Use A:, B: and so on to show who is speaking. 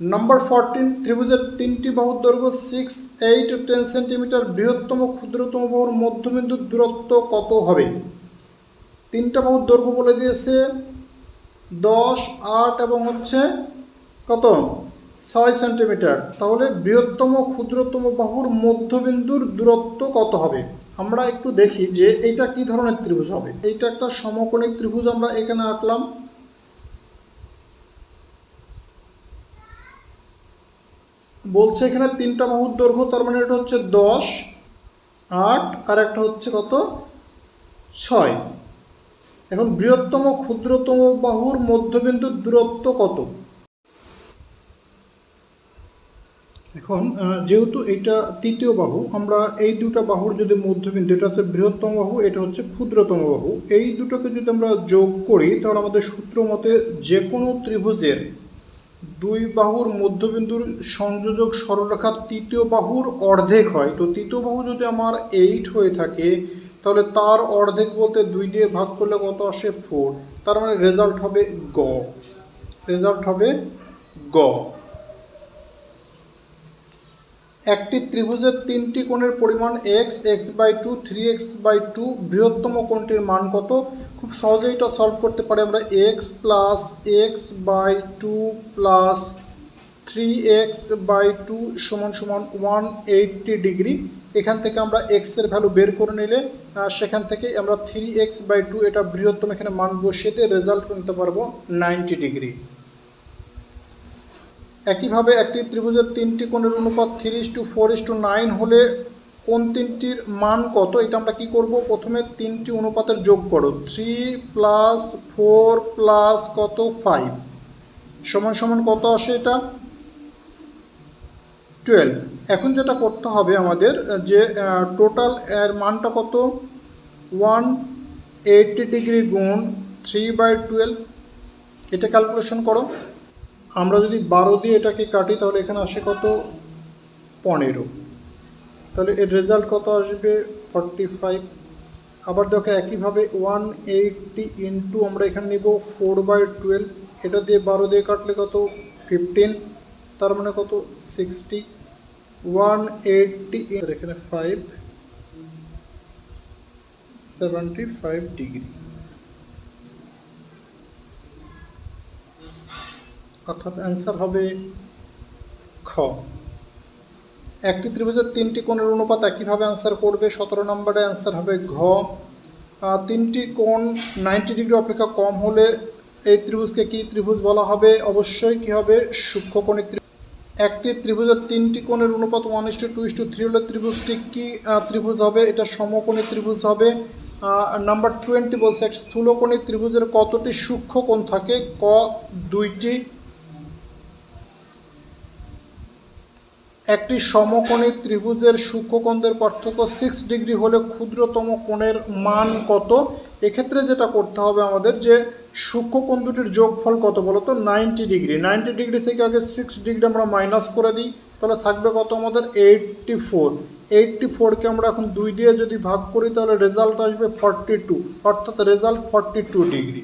A: Number fourteen ত্রিভুজের তিনটি বাহুর দৈর্ঘ্য সিক্স এইট টেন সেন্টিমিটার বৃহত্তম, ক্ষুদ্রতম বাহুর মধ্যবিন্দুর দূরত্ব কত হবে? তিনটা বাহুর দৈর্ঘ্য বলে দিয়েছে দশ, আট এবং হচ্ছে কত? ছয় সেন্টিমিটার তাহলে বৃহত্তম, ক্ষুদ্রতম বাহুর মধ্যবিন্দুর দূরত্ব কত হবে? আমরা একটু দেখি যে এইটা কি ধরনের ত্রিভুজ হবে? এইটা একটা সমকোণিক ত্রিভুজ আমরা এখানে আঁকলাম। বলছে এখানে তিনটা বাহুর দৈর্ঘ্য, তার মানে এটা হচ্ছে দশ, আট, আর একটা হচ্ছে কত? ছয়। এখন বৃহত্তম ক্ষুদ্রতম বাহুর মধ্যবিন্দুর দূরত্ব কত? এখন যেহেতু এটা তৃতীয় বাহু, আমরা এই দুটো বাহুর যদি মধ্যবিন্দু, এটা হচ্ছে বৃহত্তম বাহু, এটা হচ্ছে ক্ষুদ্রতম বাহু, এই দুটোকে যদি আমরা যোগ করি, তাহলে আমাদের সূত্র মতে যে কোনো ত্রিভুজের দুই বাহুর মধ্যবিন্দুর সংযোজক সরলরেখা তৃতীয় বাহুর অর্ধেক হয়। তো তৃতীয় বাহু যদি আমার এইট হয়ে থাকে, তাহলে তার অর্ধেক বলতে দুই দিয়ে ভাগ করলে কত আসে ফোর তার মানে রেজাল্ট হবে গ। রেজাল্ট হবে গ। একটি ত্রিভুজের তিনটি কোণের পরিমাণ x x by two three x by two বৃহত্তম কোণটির মান কত? খুব সহজেই এটা সলভ করতে পারি আমরা x plus x by two plus three x by two সমান সমান ওয়ান এইটটি ডিগ্রি এখান থেকে আমরা এক্সের ভ্যালু বের করে নিলে সেখান থেকে আমরা থ্রি এক্স বাই টু এটা বৃহত্তম এখানে মান বসিয়ে রেজাল্ট নিতে পারব নাইনটি ডিগ্রি একইভাবে একটি ত্রিভুজের তিনটি কোণের অনুপাত three is to four is to nine হলে কোন তিনটির মান কত? এটা আমরা কি করব? প্রথমে তিনটি অনুপাতের যোগ করো। থ্রি প্লাস ফোর প্লাস কত? ফাইভ সমান সমান কত আসে এটা? টুয়েলভ এখন যেটা করতে হবে আমাদের, যে টোটাল এর মানটা কত? ওয়ান এইটটি ডিগ্রি গুণ থ্রি বাই টুয়েলভ এটা ক্যালকুলেশন করো। আমরা যদি বারো দিয়ে এটাকে কাটি, তাহলে এখানে আসে কত? পনেরো। তাহলে এর রেজাল্ট কত আসবে? ফর্টি ফাইভ আবার দেখো একইভাবে ওয়ান এইটটি ইন্টু আমরা এখানে নিব ফোর বাই টুয়েলভ এটা দিয়ে বারো দিয়ে কাটলে কত? ফিফটিন তার মানে কত? সিক্সটি ওয়ান এইটটি এখানে ফাইভ সেভেন্টি ফাইভ ডিগ্রি অর্থাৎ অ্যান্সার হবে খ। একটি ত্রিভুজের তিনটি কোণের অনুপাত একইভাবে অ্যান্সার করবে, সতেরো নম্বরে অ্যান্সার হবে ঘ। তিনটি কোণ নাইনটি ডিগ্রি অপেক্ষা কম হলে এই ত্রিভুজকে কি ত্রিভুজ বলা হবে? অবশ্যই কি হবে? সূক্ষ্মকোণী ত্রিভুজ। একটি ত্রিভুজের তিনটি কোণের অনুপাত one is to two is to three হলে ত্রিভুজটি কি ত্রিভুজ হবে? এটা সমকোণী ত্রিভুজ হবে। নাম্বার টোয়েন্টি বলছে, এক স্থূলকোণী ত্রিভুজের কতটি সূক্ষ্মকোণ থাকে? ক, দুইটি। একটি সমকোণী ত্রিভুজের সূক্ষ্মকোণদের পার্থক্য সিক্স ডিগ্রি হলে ক্ষুদ্রতম কোণের মান কত? এক্ষেত্রে যেটা করতে হবে আমাদের যে সূক্ষ্মকোণ দুটির যোগফল কত বলো তো? নাইনটি ডিগ্রি নাইনটি ডিগ্রি থেকে আগে সিক্স ডিগ্রি আমরা মাইনাস করে দিই, তাহলে থাকবে কত আমাদের এইটটি ফোর এইটটি ফোরকে আমরা এখন দুই দিয়ে যদি ভাগ করি, তাহলে রেজাল্ট আসবে ফর্টি টু অর্থাৎ রেজাল্ট ফর্টি টু ডিগ্রি